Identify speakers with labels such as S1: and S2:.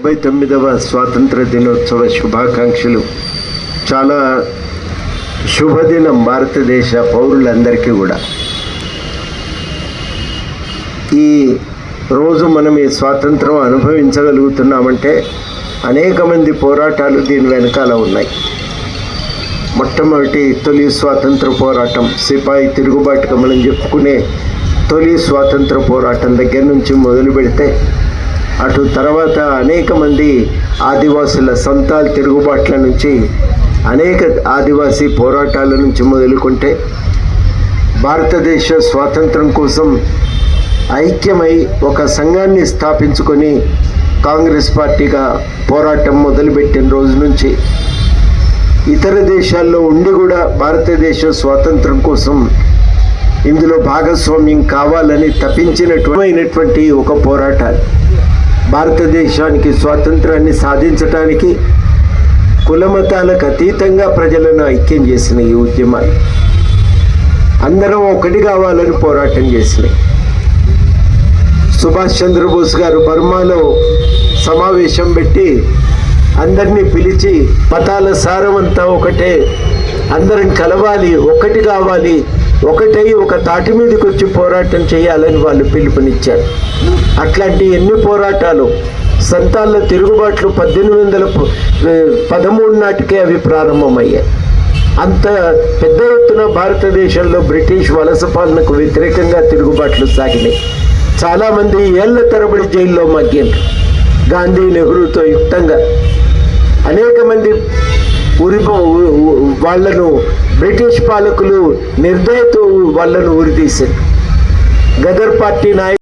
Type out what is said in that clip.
S1: డెబ్బై తొమ్మిదవ స్వాతంత్ర దినోత్సవ శుభాకాంక్షలు. చాలా శుభదినం భారతదేశ పౌరులందరికీ కూడా. ఈ రోజు మనం ఈ స్వాతంత్రం అనుభవించగలుగుతున్నామంటే అనేక మంది పోరాటాలు దీని వెనకాల ఉన్నాయి. మొట్టమొదటి తొలి స్వాతంత్ర పోరాటం సిపాయి తిరుగుబాటుగా మనం చెప్పుకునే తొలి స్వాతంత్ర పోరాటం దగ్గర నుంచి మొదలు పెడితే అటు తర్వాత అనేక మంది ఆదివాసుల సంతాల్ తిరుగుబాట్ల నుంచి అనేక ఆదివాసీ పోరాటాల నుంచి మొదలుకుంటే భారతదేశ స్వాతంత్రం కోసం ఐక్యమై ఒక సంఘాన్ని స్థాపించుకొని కాంగ్రెస్ పార్టీగా పోరాటం మొదలుపెట్టిన రోజు నుంచి ఇతర దేశాల్లో ఉండి కూడా భారతదేశ స్వాతంత్రం కోసం ఇందులో భాగస్వామ్యం కావాలని తప్పించినటువంటి ఒక పోరాటాలు. భారతదేశానికి స్వాతంత్రాన్ని సాధించటానికి కులమతాలకు అతీతంగా ప్రజలను ఐక్యం చేసిన ఈ ఉద్యమాలు అందరం ఒకటి కావాలని పోరాటం చేసినాయి. సుభాష్ చంద్రబోస్ గారు బర్మాలో సమావేశం పెట్టి అందరినీ పిలిచి మతాల సారం అంతా ఒకటే అందరం కలవాలి ఒకటి కావాలి ఒకటై ఒక తాటి మీదకి వచ్చి పోరాటం చేయాలని వాళ్ళు పిలుపునిచ్చారు. అట్లాంటి ఎన్ని పోరాటాలు సంతాల తిరుగుబాట్లు పద్దెనిమిది వందల పదమూడు నాటికే అవి ప్రారంభమయ్యాయి. అంత పెద్ద ఎత్తున భారతదేశంలో బ్రిటిష్ వలస పాలనకు వ్యతిరేకంగా తిరుగుబాట్లు సాగినాయి. చాలామంది ఏళ్ళ తరబడి జైల్లో మగ్గిండ్రు గాంధీ నెహ్రూతో యుక్తంగా అనేక మంది ఉరిపో వాళ్ళను బ్రిటిష్ పాలకులు నిర్దయతో వాళ్ళను ఉరితీశారు గదర్ పార్టీ నాయకులు